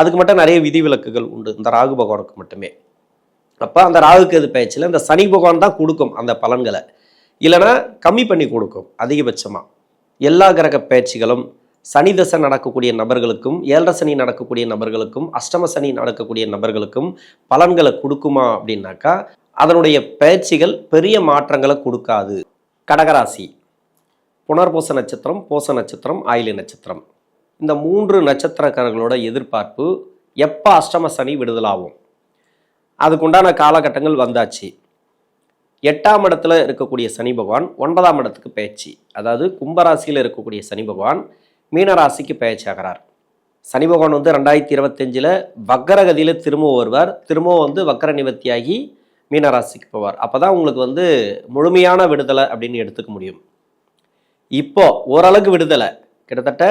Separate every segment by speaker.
Speaker 1: அதுக்கு மட்டும் நிறைய விதிவிலக்குகள் உண்டு இந்த ராகு பகவானுக்கு மட்டுமே அப்போ அந்த ராகுக்கு எது பயிற்சியில் இந்த சனி பகவான் தான் கொடுக்கும் அந்த பலன்களை இல்லைனா கம்மி பண்ணி கொடுக்கும் அதிகபட்சமாக எல்லா கிரக பயிற்சிகளும் சனி தசை நடக்கக்கூடிய நபர்களுக்கும் ஏழரை சனி நடக்கக்கூடிய நபர்களுக்கும் அஷ்டம சனி நடக்கக்கூடிய நபர்களுக்கும் பலன்களை கொடுக்குமா அப்படின்னாக்கா அதனுடைய பயிற்சிகள் பெரிய மாற்றங்களை கொடுக்காது கடகராசி புனர்போச நட்சத்திரம் போச நட்சத்திரம் ஆயிலி நட்சத்திரம் இந்த மூன்று நட்சத்திரக்காரர்களோட எதிர்பார்ப்பு எப்போ அஷ்டம சனி விடுதலாகும் அதுக்குண்டான காலகட்டங்கள் வந்தாச்சு எட்டாம் இடத்துல இருக்கக்கூடிய சனி பகவான் ஒன்பதாம் இடத்துக்கு பயிற்சி அதாவது கும்பராசியில் இருக்கக்கூடிய சனி பகவான் மீனராசிக்கு பயிற்சியாகிறார் சனி பகவான் வந்து ரெண்டாயிரத்தி இருபத்தஞ்சில் வக்கரகதியில் திரும்ப வருவார் திரும்பவும் வந்து வக்கர நிவர்த்தியாகி மீனராசிக்கு போவார் அப்போ தான் உங்களுக்கு வந்து முழுமையான விடுதலை அப்படின்னு எடுத்துக்க முடியும் இப்போது ஓரளவுக்கு விடுதலை கிட்டத்தட்ட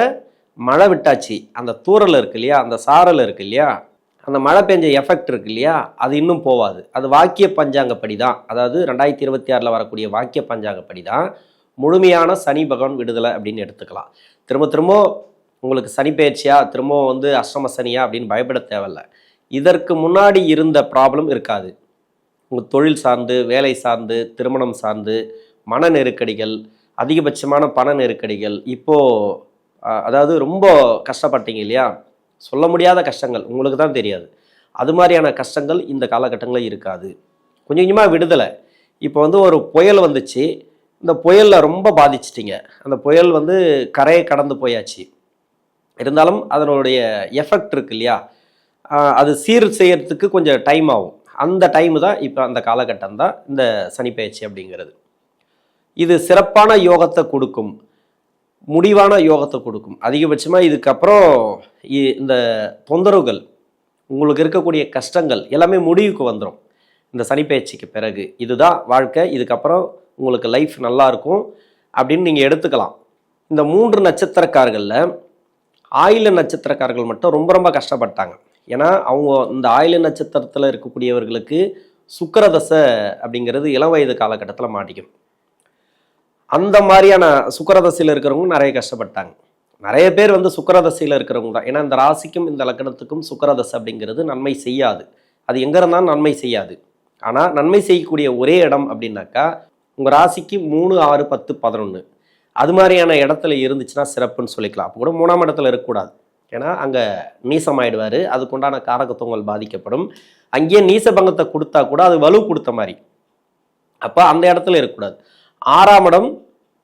Speaker 1: மழை விட்டாச்சு அந்த தூரல் இருக்கு இல்லையா அந்த சாரல் இருக்கு இல்லையா அந்த மழை பெஞ்ச எஃபெக்ட் இருக்கு இல்லையா அது இன்னும் போவாது அது வாக்கிய பஞ்சாங்கப்படி தான் அதாவது ரெண்டாயிரத்தி இருபத்தி ஆறில் வரக்கூடிய வாக்கிய பஞ்சாங்கப்படி தான் முழுமையான சனி பகவான் விடுதலை அப்படின்னு எடுத்துக்கலாம் திரும்ப திரும்ப உங்களுக்கு சனி பயிற்சியா திரும்ப வந்து அஷ்டம சனியா அப்படின்னு பயப்பட தேவையில்ல இதற்கு முன்னாடி இருந்த ப்ராப்ளம் இருக்காது உங்கள் தொழில் சார்ந்து வேலை சார்ந்து திருமணம் சார்ந்து மன நெருக்கடிகள் அதிகபட்சமான பண நெருக்கடிகள் இப்போது அதாவது ரொம்ப கஷ்டப்பட்டீங்க இல்லையா சொல்ல முடியாத கஷ்டங்கள் உங்களுக்கு தான் தெரியாது அது மாதிரியான கஷ்டங்கள் இந்த காலகட்டங்களில் இருக்காது கொஞ்சம் கொஞ்சமாக விடுதலை இப்போ வந்து ஒரு புயல் வந்துச்சு இந்த புயலில் ரொம்ப பாதிச்சிட்டிங்க அந்த புயல் வந்து கரையை கடந்து போயாச்சு இருந்தாலும் அதனுடைய எஃபெக்ட் இருக்கு இல்லையா அது சீர் செய்கிறதுக்கு கொஞ்சம் டைம் ஆகும் அந்த டைம் தான் இப்போ அந்த காலகட்டம் தான் இந்த சனிப்பயிற்சி அப்படிங்கிறது இது சிறப்பான யோகத்தை கொடுக்கும் முடிவான யோகத்தை கொடுக்கும் அதிகபட்சமாக இதுக்கப்புறம் இந்த தொந்தரவுகள் உங்களுக்கு இருக்கக்கூடிய கஷ்டங்கள் எல்லாமே முடிவுக்கு வந்துடும் இந்த சனிப்பயிற்சிக்கு பிறகு இதுதான் வாழ்க்கை இதுக்கப்புறம் உங்களுக்கு லைஃப் நல்லாயிருக்கும் அப்படின்னு நீங்கள் எடுத்துக்கலாம் இந்த மூன்று நட்சத்திரக்காரர்களில் ஆயில நட்சத்திரக்காரர்கள் மட்டும் ரொம்ப ரொம்ப கஷ்டப்பட்டாங்க ஏன்னா அவங்க இந்த ஆயில நட்சத்திரத்தில் இருக்கக்கூடியவர்களுக்கு சுக்கரதசை அப்படிங்கிறது இளம் வயது காலகட்டத்தில் மாட்டிக்கும் அந்த மாதிரியான சுக்கரதசையில் இருக்கிறவங்க நிறைய கஷ்டப்பட்டாங்க நிறைய பேர் வந்து சுக்கரதசையில் இருக்கிறவங்க தான் ஏன்னா இந்த ராசிக்கும் இந்த லக்கணத்துக்கும் சுக்கரதசை அப்படிங்கிறது நன்மை செய்யாது அது எங்கே இருந்தாலும் நன்மை செய்யாது ஆனால் நன்மை செய்யக்கூடிய ஒரே இடம் அப்படின்னாக்கா உங்கள் ராசிக்கு மூணு ஆறு பத்து பதினொன்று அது மாதிரியான இடத்துல இருந்துச்சுன்னா சிறப்புன்னு சொல்லிக்கலாம் அப்போ கூட மூணாம் இடத்துல இருக்கக்கூடாது ஏன்னா அங்கே நீசமாயிடுவார் அதுக்குண்டான காரகத்துவங்கள் பாதிக்கப்படும் அங்கேயே நீசபங்கத்தை கொடுத்தா கூட அது வலு கொடுத்த மாதிரி அப்போ அந்த இடத்துல இருக்கக்கூடாது ஆறாம் இடம்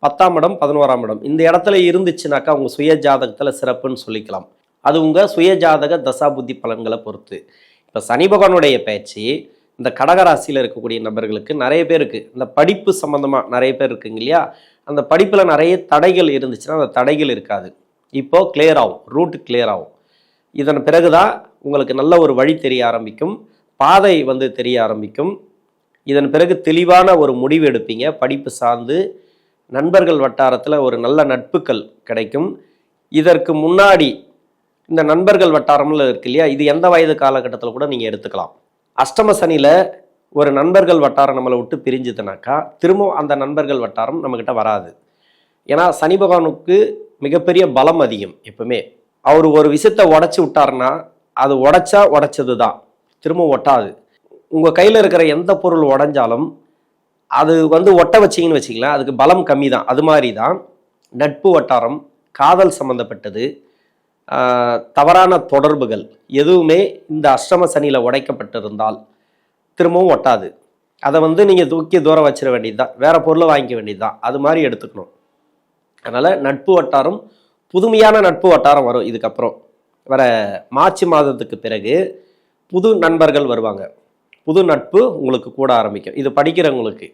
Speaker 1: பத்தாம் இடம் பதினோராம் இடம் இந்த இடத்துல இருந்துச்சுனாக்கா உங்கள் சுய ஜாதகத்தில் சிறப்புன்னு சொல்லிக்கலாம் அது உங்கள் சுய ஜாதக தசாபுத்தி பலன்களை பொறுத்து இப்போ சனி பகவானுடைய பேச்சு இந்த கடகராசியில் இருக்கக்கூடிய நபர்களுக்கு நிறைய பேருக்கு இந்த படிப்பு சம்மந்தமாக நிறைய பேர் இருக்குங்க இல்லையா அந்த படிப்பில் நிறைய தடைகள் இருந்துச்சுன்னா அந்த தடைகள் இருக்காது இப்போது கிளியர் ஆகும் ரூட் கிளியர் ஆகும் இதன் பிறகு தான் உங்களுக்கு நல்ல ஒரு வழி தெரிய ஆரம்பிக்கும் பாதை வந்து தெரிய ஆரம்பிக்கும் இதன் பிறகு தெளிவான ஒரு முடிவு எடுப்பீங்க படிப்பு சார்ந்து நண்பர்கள் வட்டாரத்தில் ஒரு நல்ல நட்புகள் கிடைக்கும் இதற்கு முன்னாடி இந்த நண்பர்கள் வட்டாரம்ல இருக்கு இல்லையா இது எந்த வயது காலகட்டத்தில் கூட நீங்கள் எடுத்துக்கலாம் அஷ்டம சனியில் ஒரு நண்பர்கள் வட்டாரம் நம்மளை விட்டு பிரிஞ்சுதுனாக்கா திரும்பவும் அந்த நண்பர்கள் வட்டாரம் நம்மக்கிட்ட வராது ஏன்னா சனி பகவானுக்கு மிகப்பெரிய பலம் அதிகம் எப்பவுமே அவர் ஒரு விஷயத்தை உடச்சி விட்டாருன்னா அது உடச்சா உடச்சது தான் திரும்ப ஒட்டாது உங்கள் கையில் இருக்கிற எந்த பொருள் உடஞ்சாலும் அது வந்து ஒட்ட வச்சிங்கன்னு வச்சிங்களேன் அதுக்கு பலம் கம்மி தான் அது மாதிரி தான் நட்பு வட்டாரம் காதல் சம்மந்தப்பட்டது தவறான தொடர்புகள் எதுவுமே இந்த அஷ்டம சனியில் உடைக்கப்பட்டிருந்தால் திரும்பவும் ஒட்டாது அதை வந்து நீங்கள் தூக்கி தூரம் வச்சிட வேண்டியது தான் வேறு பொருளை வாங்கிக்க வேண்டியது தான் அது மாதிரி எடுத்துக்கணும் அதனால் நட்பு வட்டாரம் புதுமையான நட்பு வட்டாரம் வரும் இதுக்கப்புறம் வர மார்ச் மாதத்துக்கு பிறகு புது நண்பர்கள் வருவாங்க புது நட்பு உங்களுக்கு கூட ஆரம்பிக்கும் இது படிக்கிறவங்களுக்கு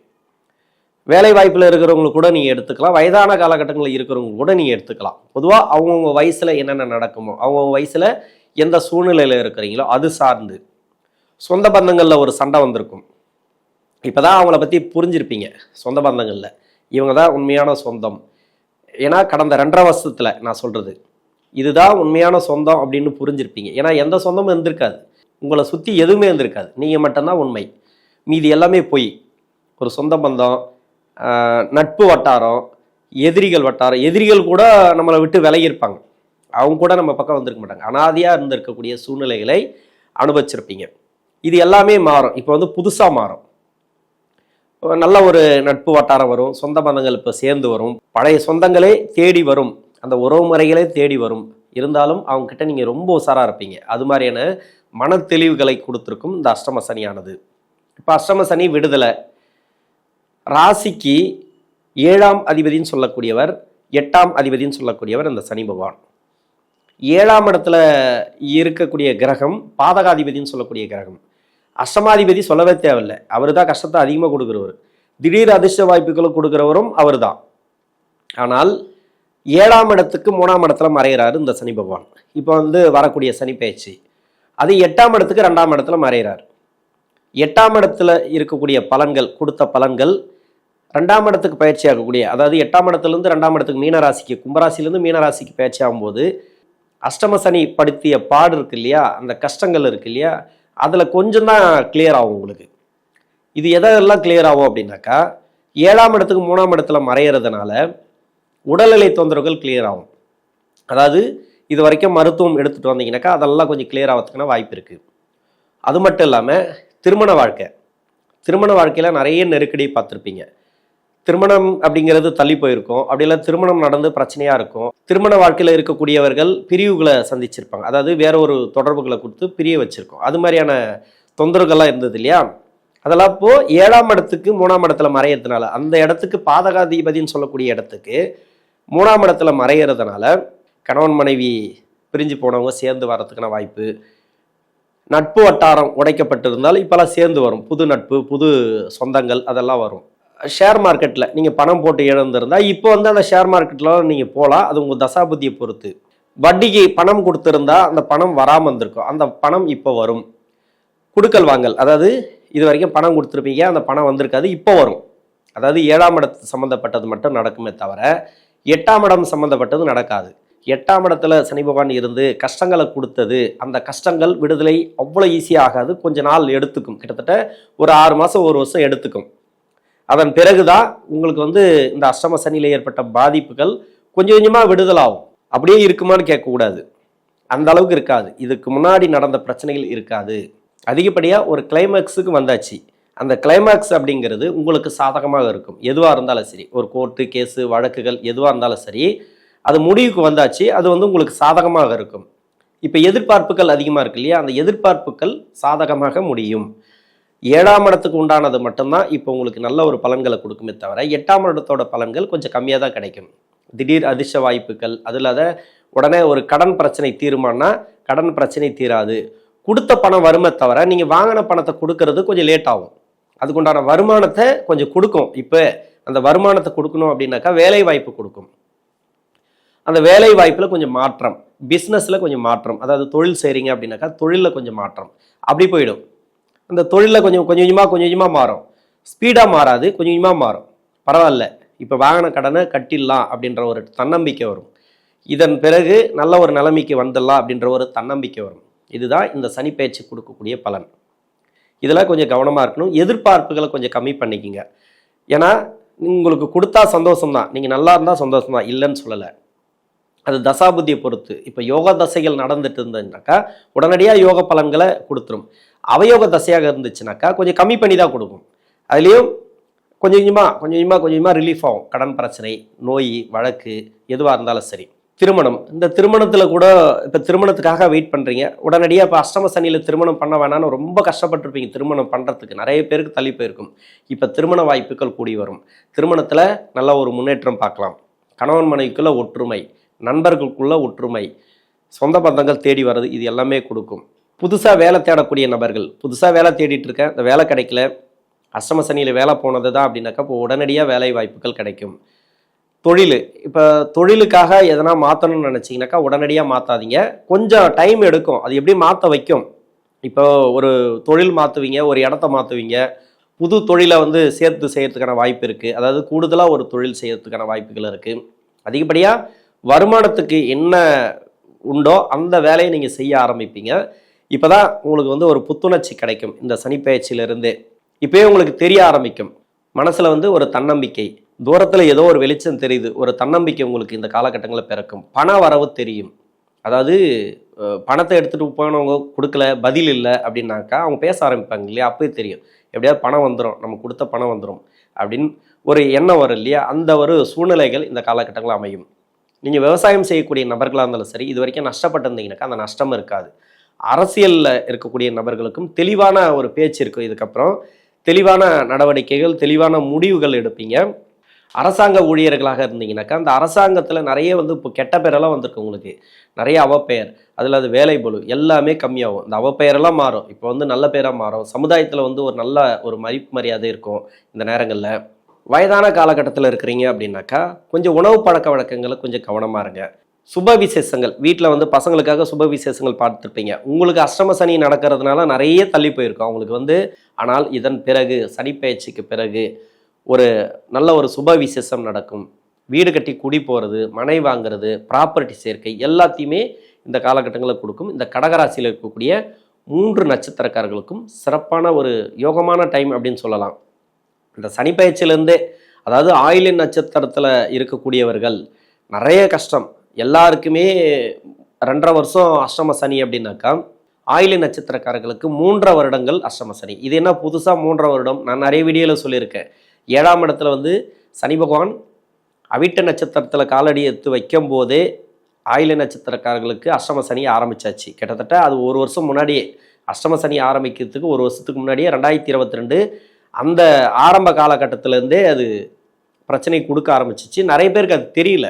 Speaker 1: வேலை வாய்ப்பில் இருக்கிறவங்களுக்கு கூட நீங்கள் எடுத்துக்கலாம் வயதான காலகட்டங்களில் இருக்கிறவங்க கூட நீங்கள் எடுத்துக்கலாம் பொதுவாக அவங்கவுங்க வயசில் என்னென்ன நடக்குமோ அவங்கவுங்க வயசில் எந்த சூழ்நிலையில் இருக்கிறீங்களோ அது சார்ந்து சொந்த பந்தங்களில் ஒரு சண்டை வந்திருக்கும் இப்போ தான் அவங்கள பற்றி புரிஞ்சிருப்பீங்க சொந்த பந்தங்களில் இவங்க தான் உண்மையான சொந்தம் ஏன்னா கடந்த ரெண்டரை வருஷத்தில் நான் சொல்கிறது இதுதான் உண்மையான சொந்தம் அப்படின்னு புரிஞ்சிருப்பீங்க ஏன்னா எந்த சொந்தமும் இருந்திருக்காது உங்களை சுற்றி எதுவுமே இருந்திருக்காது நீங்கள் மட்டும்தான் உண்மை மீதி எல்லாமே பொய் ஒரு சொந்த பந்தம் நட்பு வட்டாரம் எதிரிகள் வட்டாரம் எதிரிகள் கூட நம்மளை விட்டு விலகியிருப்பாங்க அவங்க கூட நம்ம பக்கம் வந்திருக்க மாட்டாங்க அனாதியாக இருந்திருக்கக்கூடிய சூழ்நிலைகளை அனுபவிச்சிருப்பீங்க இது எல்லாமே மாறும் இப்போ வந்து புதுசாக மாறும் நல்ல ஒரு நட்பு வட்டாரம் வரும் சொந்த பந்தங்கள் இப்போ சேர்ந்து வரும் பழைய சொந்தங்களே தேடி வரும் அந்த உறவு முறைகளே தேடி வரும் இருந்தாலும் அவங்கக்கிட்ட நீங்கள் ரொம்ப உசாராக இருப்பீங்க அது மாதிரியான மன தெளிவுகளை கொடுத்துருக்கும் இந்த அஷ்டம சனியானது இப்போ அஷ்டம சனி விடுதலை ராசிக்கு ஏழாம் அதிபதினு சொல்லக்கூடியவர் எட்டாம் அதிபதினு சொல்லக்கூடியவர் அந்த சனி பகவான் ஏழாம் இடத்துல இருக்கக்கூடிய கிரகம் பாதகாதிபதினு சொல்லக்கூடிய கிரகம் அஷ்டமாதிபதி சொல்லவே தேவையில்லை அவர் தான் கஷ்டத்தை அதிகமாக கொடுக்குறவர் திடீர் அதிர்ஷ்ட வாய்ப்புகளும் கொடுக்குறவரும் அவர் தான் ஆனால் ஏழாம் இடத்துக்கு மூணாம் இடத்துல மறைகிறாரு இந்த சனி பகவான் இப்போ வந்து வரக்கூடிய சனி பயிற்சி அது எட்டாம் இடத்துக்கு ரெண்டாம் இடத்துல மறைகிறார் எட்டாம் இடத்துல இருக்கக்கூடிய பலன்கள் கொடுத்த பலன்கள் ரெண்டாம் இடத்துக்கு பயிற்சி ஆகக்கூடிய அதாவது எட்டாம் இடத்துலேருந்து ரெண்டாம் இடத்துக்கு மீனராசிக்கு கும்பராசிலேருந்து மீனராசிக்கு பயிற்சி ஆகும்போது அஷ்டம சனி படுத்திய பாடு இருக்கு இல்லையா அந்த கஷ்டங்கள் இருக்கு இல்லையா அதில் கொஞ்சம் தான் கிளியர் ஆகும் உங்களுக்கு இது எதெல்லாம் கிளியர் ஆகும் அப்படின்னாக்கா ஏழாம் இடத்துக்கு மூணாம் இடத்துல மறையிறதுனால உடல்நிலை தொந்தரவுகள் கிளியர் ஆகும் அதாவது இது வரைக்கும் மருத்துவம் எடுத்துகிட்டு வந்தீங்கனாக்கா அதெல்லாம் கொஞ்சம் கிளியர் ஆகிறதுக்கான வாய்ப்பு இருக்குது அது மட்டும் இல்லாமல் திருமண வாழ்க்கை திருமண வாழ்க்கையில் நிறைய நெருக்கடி பார்த்துருப்பீங்க திருமணம் அப்படிங்கிறது தள்ளி போயிருக்கும் அப்படி இல்லை திருமணம் நடந்து பிரச்சனையாக இருக்கும் திருமண வாழ்க்கையில் இருக்கக்கூடியவர்கள் பிரிவுகளை சந்திச்சிருப்பாங்க அதாவது வேற ஒரு தொடர்புகளை கொடுத்து பிரிய வச்சுருக்கோம் அது மாதிரியான தொந்தரவுகள்லாம் இருந்தது இல்லையா அதெல்லாம் இப்போ ஏழாம் இடத்துக்கு மூணாம் இடத்துல மறையிறதுனால அந்த இடத்துக்கு பாதகாதிபதினு சொல்லக்கூடிய இடத்துக்கு மூணாம் இடத்துல மறையிறதுனால கணவன் மனைவி பிரிஞ்சு போனவங்க சேர்ந்து வரத்துக்கான வாய்ப்பு நட்பு வட்டாரம் உடைக்கப்பட்டிருந்தாலும் இப்போல்லாம் சேர்ந்து வரும் புது நட்பு புது சொந்தங்கள் அதெல்லாம் வரும் ஷேர் மார்க்கெட்டில் நீங்கள் பணம் போட்டு இழந்திருந்தால் இப்போ வந்து அந்த ஷேர் மார்க்கெட்டில் நீங்கள் போகலாம் அது உங்கள் தசாபதியை பொறுத்து வட்டிக்கு பணம் கொடுத்துருந்தா அந்த பணம் வராமல் இருந்திருக்கும் அந்த பணம் இப்போ வரும் குடுக்கல் வாங்கல் அதாவது இது வரைக்கும் பணம் கொடுத்துருப்பீங்க அந்த பணம் வந்திருக்காது இப்போ வரும் அதாவது ஏழாம் இடத்து சம்மந்தப்பட்டது மட்டும் நடக்குமே தவிர எட்டாம் இடம் சம்மந்தப்பட்டது நடக்காது எட்டாம் இடத்துல சனி பகவான் இருந்து கஷ்டங்களை கொடுத்தது அந்த கஷ்டங்கள் விடுதலை அவ்வளோ ஈஸியாக ஆகாது கொஞ்ச நாள் எடுத்துக்கும் கிட்டத்தட்ட ஒரு ஆறு மாதம் ஒரு வருஷம் எடுத்துக்கும் அதன் பிறகுதான் உங்களுக்கு வந்து இந்த அஷ்டம சனியில் ஏற்பட்ட பாதிப்புகள் கொஞ்சம் கொஞ்சமாக விடுதலாகும் அப்படியே இருக்குமான்னு கேட்கக்கூடாது அந்த அளவுக்கு இருக்காது இதுக்கு முன்னாடி நடந்த பிரச்சனைகள் இருக்காது அதிகப்படியாக ஒரு கிளைமேக்ஸுக்கு வந்தாச்சு அந்த கிளைமேக்ஸ் அப்படிங்கிறது உங்களுக்கு சாதகமாக இருக்கும் எதுவாக இருந்தாலும் சரி ஒரு கோர்ட்டு கேஸு வழக்குகள் எதுவாக இருந்தாலும் சரி அது முடிவுக்கு வந்தாச்சு அது வந்து உங்களுக்கு சாதகமாக இருக்கும் இப்போ எதிர்பார்ப்புகள் அதிகமாக இருக்கு இல்லையா அந்த எதிர்பார்ப்புகள் சாதகமாக முடியும் ஏழாம் இடத்துக்கு உண்டானது மட்டும்தான் இப்போ உங்களுக்கு நல்ல ஒரு பலன்களை கொடுக்குமே தவிர எட்டாம் இடத்தோட பலன்கள் கொஞ்சம் கம்மியாக தான் கிடைக்கும் திடீர் அதிர்ஷ்ட வாய்ப்புகள் அது இல்லாத உடனே ஒரு கடன் பிரச்சனை தீருமானா கடன் பிரச்சனை தீராது கொடுத்த பணம் வருமே தவிர நீங்கள் வாங்கின பணத்தை கொடுக்கறது கொஞ்சம் லேட் ஆகும் அதுக்குண்டான வருமானத்தை கொஞ்சம் கொடுக்கும் இப்போ அந்த வருமானத்தை கொடுக்கணும் அப்படின்னாக்கா வேலை வாய்ப்பு கொடுக்கும் அந்த வேலை வாய்ப்பில் கொஞ்சம் மாற்றம் பிஸ்னஸில் கொஞ்சம் மாற்றம் அதாவது தொழில் செய்கிறீங்க அப்படின்னாக்கா தொழிலில் கொஞ்சம் மாற்றம் அப்படி போயிடும் அந்த தொழிலில் கொஞ்சம் கொஞ்சம் கொஞ்சமாக கொஞ்சம் கொஞ்சமாக மாறும் ஸ்பீடாக மாறாது கொஞ்சம் கொஞ்சமாக மாறும் பரவாயில்ல இப்போ வாகன கடனை கட்டிடலாம் அப்படின்ற ஒரு தன்னம்பிக்கை வரும் இதன் பிறகு நல்ல ஒரு நிலைமைக்கு வந்துடலாம் அப்படின்ற ஒரு தன்னம்பிக்கை வரும் இதுதான் இந்த சனி பயிற்சி கொடுக்கக்கூடிய பலன் இதெல்லாம் கொஞ்சம் கவனமாக இருக்கணும் எதிர்பார்ப்புகளை கொஞ்சம் கம்மி பண்ணிக்கிங்க ஏன்னா உங்களுக்கு கொடுத்தா சந்தோஷம் தான் நீங்கள் நல்லா இருந்தால் சந்தோஷம் தான் இல்லைன்னு சொல்லலை அது தசாபுத்தியை பொறுத்து இப்போ யோக தசைகள் நடந்துட்டு இருந்ததுனாக்கா உடனடியாக யோக பலன்களை கொடுத்துரும் அவயோக தசையாக இருந்துச்சுனாக்கா கொஞ்சம் கம்மி பண்ணி தான் கொடுக்கும் அதுலேயும் கொஞ்சம் கொஞ்சமாக கொஞ்சம் கொஞ்சமாக கொஞ்சம் கொஞ்சமாக ரிலீஃப் ஆகும் கடன் பிரச்சனை நோய் வழக்கு எதுவாக இருந்தாலும் சரி திருமணம் இந்த திருமணத்தில் கூட இப்போ திருமணத்துக்காக வெயிட் பண்ணுறீங்க உடனடியாக இப்போ அஷ்டம சனியில் திருமணம் பண்ண வேணாம்னு ரொம்ப கஷ்டப்பட்டுருப்பீங்க திருமணம் பண்ணுறதுக்கு நிறைய பேருக்கு தள்ளி போயிருக்கும் இப்போ திருமண வாய்ப்புகள் கூடி வரும் திருமணத்தில் நல்ல ஒரு முன்னேற்றம் பார்க்கலாம் கணவன் மனைவிக்குள்ள ஒற்றுமை நண்பர்களுக்குள்ள ஒற்றுமை சொந்த பந்தங்கள் தேடி வர்றது இது எல்லாமே கொடுக்கும் புதுசாக வேலை தேடக்கூடிய நபர்கள் புதுசாக வேலை தேடிட்டு இருக்கேன் இந்த வேலை கிடைக்கல அஷ்டம சனியில் வேலை போனது தான் அப்படின்னாக்கா இப்போ உடனடியாக வேலை வாய்ப்புகள் கிடைக்கும் தொழில் இப்போ தொழிலுக்காக எதனா மாற்றணும்னு நினச்சிங்கனாக்கா உடனடியாக மாற்றாதீங்க கொஞ்சம் டைம் எடுக்கும் அது எப்படி மாற்ற வைக்கும் இப்போ ஒரு தொழில் மாற்றுவீங்க ஒரு இடத்த மாற்றுவீங்க புது தொழிலை வந்து சேர்த்து செய்கிறதுக்கான வாய்ப்பு இருக்குது அதாவது கூடுதலாக ஒரு தொழில் செய்கிறதுக்கான வாய்ப்புகள் இருக்குது அதிகப்படியாக வருமானத்துக்கு என்ன உண்டோ அந்த வேலையை நீங்கள் செய்ய ஆரம்பிப்பீங்க இப்போ தான் உங்களுக்கு வந்து ஒரு புத்துணர்ச்சி கிடைக்கும் இந்த சனிப்பயிற்சியிலிருந்து இப்போயே உங்களுக்கு தெரிய ஆரம்பிக்கும் மனசில் வந்து ஒரு தன்னம்பிக்கை தூரத்தில் ஏதோ ஒரு வெளிச்சம் தெரியுது ஒரு தன்னம்பிக்கை உங்களுக்கு இந்த காலகட்டங்களில் பிறக்கும் பண வரவு தெரியும் அதாவது பணத்தை எடுத்துகிட்டு போனவங்க கொடுக்கல பதில் இல்லை அப்படின்னாக்கா அவங்க பேச ஆரம்பிப்பாங்க இல்லையா அப்போயே தெரியும் எப்படியாவது பணம் வந்துடும் நம்ம கொடுத்த பணம் வந்துடும் அப்படின்னு ஒரு எண்ணம் வரும் இல்லையா அந்த ஒரு சூழ்நிலைகள் இந்த காலகட்டங்களில் அமையும் நீங்கள் விவசாயம் செய்யக்கூடிய நபர்களாக இருந்தாலும் சரி இது வரைக்கும் நஷ்டப்பட்டிருந்தீங்கனாக்கா அந்த நஷ்டம் இருக்காது அரசியலில் இருக்கக்கூடிய நபர்களுக்கும் தெளிவான ஒரு பேச்சு இருக்கும் இதுக்கப்புறம் தெளிவான நடவடிக்கைகள் தெளிவான முடிவுகள் எடுப்பீங்க அரசாங்க ஊழியர்களாக இருந்தீங்கனாக்கா அந்த அரசாங்கத்தில் நிறைய வந்து இப்போ கெட்ட பேரெல்லாம் வந்திருக்கு உங்களுக்கு நிறைய அவப்பெயர் அதில் அது வேலை பொழு எல்லாமே கம்மியாகும் இந்த அவப்பெயரெல்லாம் மாறும் இப்போ வந்து நல்ல பேராக மாறும் சமுதாயத்தில் வந்து ஒரு நல்ல ஒரு மதிப்பு மரியாதை இருக்கும் இந்த நேரங்களில் வயதான காலகட்டத்தில் இருக்கிறீங்க அப்படின்னாக்கா கொஞ்சம் உணவு பழக்க வழக்கங்களை கொஞ்சம் கவனமாக இருங்க சுப விசேஷங்கள் வீட்டில் வந்து பசங்களுக்காக சுப விசேஷங்கள் பார்த்துருப்பீங்க உங்களுக்கு அஷ்டம சனி நடக்கிறதுனால நிறைய தள்ளி போயிருக்கும் அவங்களுக்கு வந்து ஆனால் இதன் பிறகு சனிப்பயிற்சிக்கு பிறகு ஒரு நல்ல ஒரு சுப விசேஷம் நடக்கும் வீடு கட்டி குடி போகிறது மனை வாங்கிறது ப்ராப்பர்ட்டி சேர்க்கை எல்லாத்தையுமே இந்த காலகட்டங்களில் கொடுக்கும் இந்த கடகராசியில் இருக்கக்கூடிய மூன்று நட்சத்திரக்காரர்களுக்கும் சிறப்பான ஒரு யோகமான டைம் அப்படின்னு சொல்லலாம் இந்த சனி பயிற்சியிலேருந்தே அதாவது ஆயிலின் நட்சத்திரத்தில் இருக்கக்கூடியவர்கள் நிறைய கஷ்டம் எல்லாருக்குமே ரெண்டரை வருஷம் அஷ்டம சனி அப்படின்னாக்கா ஆயிலி நட்சத்திரக்காரர்களுக்கு மூன்றரை வருடங்கள் அஷ்டம சனி இது என்ன புதுசாக மூன்றரை வருடம் நான் நிறைய வீடியோவில் சொல்லியிருக்கேன் ஏழாம் இடத்துல வந்து சனி பகவான் அவிட்ட நட்சத்திரத்தில் காலடி எடுத்து வைக்கும் போதே ஆயில நட்சத்திரக்காரர்களுக்கு அஷ்டம சனி ஆரம்பிச்சாச்சு கிட்டத்தட்ட அது ஒரு வருஷம் முன்னாடியே அஷ்டம சனி ஆரம்பிக்கிறதுக்கு ஒரு வருஷத்துக்கு முன்னாடியே ரெண்டாயிரத்தி இருபத்தி ரெண்டு அந்த ஆரம்ப காலகட்டத்திலேருந்தே அது பிரச்சனை கொடுக்க ஆரம்பிச்சிச்சு நிறைய பேருக்கு அது தெரியல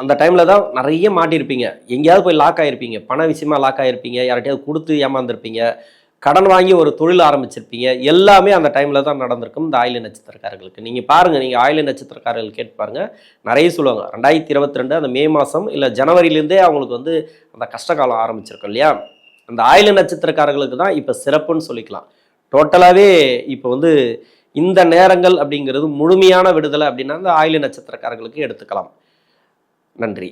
Speaker 1: அந்த டைமில் தான் நிறைய மாட்டியிருப்பீங்க எங்கேயாவது போய் லாக் ஆகிருப்பீங்க பண விஷயமா லாக் ஆகிருப்பீங்க யார்கிட்டயாவது கொடுத்து ஏமாந்துருப்பீங்க கடன் வாங்கி ஒரு தொழில் ஆரம்பிச்சிருப்பீங்க எல்லாமே அந்த டைமில் தான் நடந்திருக்கும் இந்த ஆயில நட்சத்திரக்காரர்களுக்கு நீங்கள் பாருங்கள் நீங்கள் ஆயில நட்சத்திரக்காரர்கள் கேட்டு பாருங்கள் நிறைய சொல்லுவாங்க ரெண்டாயிரத்தி இருபத்தி ரெண்டு அந்த மே மாதம் இல்லை ஜனவரியிலேருந்தே அவங்களுக்கு வந்து அந்த கஷ்டகாலம் ஆரம்பிச்சிருக்கும் இல்லையா அந்த ஆயில நட்சத்திரக்காரர்களுக்கு தான் இப்போ சிறப்புன்னு சொல்லிக்கலாம் டோட்டலாகவே இப்போ வந்து இந்த நேரங்கள் அப்படிங்கிறது முழுமையான விடுதலை அப்படின்னா அந்த ஆயுள நட்சத்திரக்காரர்களுக்கு எடுத்துக்கலாம் நன்றி